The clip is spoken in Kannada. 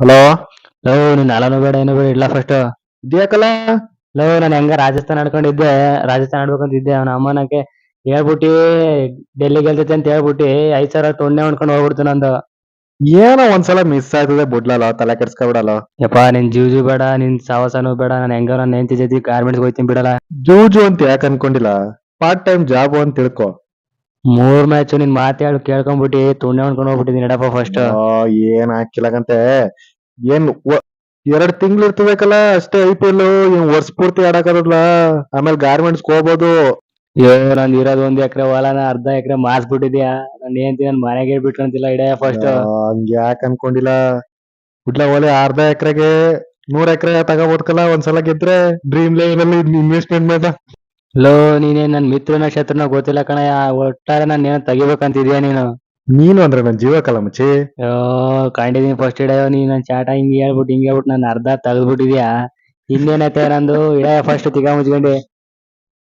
ಹಲೋ ಲವ್ ನೀನ್ ಅಲನು ಬೇಡ ಏನು ಬೇಡ ಇಲ್ಲ ಫಸ್ಟ್ ಇದ್ಯಾಕಲ್ಲ? ಲವ್ ನಾನು ಹೆಂಗ ರಾಜಸ್ಥಾನ ಆಡ್ಕೊಂಡಿದ್ದೆ ರಾಜಸ್ಥಾನ್ ಆಡ್ಬೇಕಂತಿದ್ದೆ ಅವನ ಅಮ್ಮನಕ್ಕೆ ಹೇಳ್ಬಿಟ್ಟಿ ಡೆಲ್ಲಿ ಗೆಲ್ತೈತೆ ಅಂತ ಹೇಳ್ಬಿಟ್ಟಿ ಐದ್ ಸಾವಿರ ತೊಣ್ಣೆ ಹೊಣ್ಕೊಂಡು ಹೋಗ್ಬಿಡ್ತು ನಂದು. ಏನೋ ಒಂದ್ಸಲ ಮಿಸ್ ಆಗ್ತದೆ ಬಿಡ್ಲಲ್ಲ ತಲೆ ಕೆಡ್ಸ್ಕೊಬಿಡಲ್ಲ? ಯಪ್ಪ ನಿನ್ ಜೂಜು ಬೇಡ ನಿನ್ ಸಾವಸನು ಬೇಡ ನಾನು ಹೆಂಗ ನನ್ನ ಹೆಂಡತಿ ಜೊತೆ ಗಾರ್ಮೆಂಟ್ಸ್ ಹೋಯ್ತೀನಿ ಬಿಡಲ್ಲ. ಜೂಜು ಅಂತ ಯಾಕೆ ಅನ್ಕೊಂಡಿಲ್ಲ? ಪಾರ್ಟ್ ಟೈಮ್ ಜಾಬ್ ಅಂತ ತಿಳ್ಕೊ. ಮೂರ್ ಮ್ಯಾಚ್ ನಿನ್ ಮಾತಾಡ್ ಕೇಳ್ಕೊಂಡ್ಬಿಟ್ಟಿ ತೊಣ್ಣೆ ಹೊಣ್ಕೊಂಡು ಹೋಗ್ಬಿಟ್ಟಿದೀನಿ ನಡಪ್ಪ ಫಸ್ಟ್ ಆ, ಏನ್ ಹಾಕಿಲ್ಲಕಂತೆ ಏನ್ ಎರಡ್ ತಿಂಗ್ಳು ಇರ್ತಬೇಕಲ್ಲ ಅಷ್ಟೇ ಐ ಪಿ ಎಲ್ ಏನ್ ವರ್ಷ ಪೂರ್ತಿ ಆಡಕ್ಕಾಗಲ್ಲ ಆಮೇಲೆ ಗಾರ್ಮೆಂಟ್ಸ್ ಹೋಗ್ಬೋದು ಏ ನಂದ್ ಇರೋದ್ ಒಂದ್ ಎಕರೆ ಹೊಲನ ಅರ್ಧ ಎಕರೆ ಮಾರ್ಸ್ಬಿಟ್ಟಿದ್ಯಾ? ನನ್ ಏನ್ ನನ್ ಮನೆಗೆ ಬಿಟ್ಕೊಂತಿಲ್ಲ ಇಡಯ ಫಸ್ಟ್ ಹಂಗ ಯಾಕ ಯಾಕೆ ಅನ್ಕೊಂಡಿಲ್ಲ? ಬಿಡ್ಲ ಒಳ್ಳೆ ಅರ್ಧ ಎಕರೆಗೆ ನೂರ್ ಎಕರೆ ತಗೋಬೋದ್ಕಲ್ಲ ಒಂದ್ಸಲ ಗೆದ್ರೆ? ಡ್ರೀಮ್ ಲೆವೆಲ್ ಅಲ್ಲಿ ಇನ್ವೆಸ್ಟ್ಮೆಂಟ್ ಮಾಡ ಲೋ ನೀನೇ ನನ್ ಮಿತ್ರನ ನಕ್ಷತ್ರನ ಗೊತ್ತಿಲ್ಲ ಕಣಯ್ಯ. ಒಟ್ಟಾರೆ ನಾನು ಏನೋ ತೆಗಿಬೇಕಂತಿದ್ಯಾ ನೀನು? ನೀನು ಅಂದ್ರೆ ನನ್ ಜೀವಕಲ್ಲ ಮುಚ್ಚಿ. ಅಯ್ಯೋ ಕಂಡಿದೀನಿ ಫಸ್ಟ್ ಇಡಯೋ ನೀನ್ ನನ್ ಚಾಟ ಹಿಂಗ್ ಹೇಳ್ಬಿಟ್ಟು ಹಿಂಗ್ ಹೇಳ್ಬಿಟ್ಟು ನಾನು ಅರ್ಧ ತೆಗ್ದ್ಬಿಟ್ಟಿದ್ಯಾ? ಇನ್ನೇನೈತೆ ನಂದು? ಇಡಯ ಫಸ್ಟ್ ತಿಗ ಮುಚ್ಕೊಂಡೆ.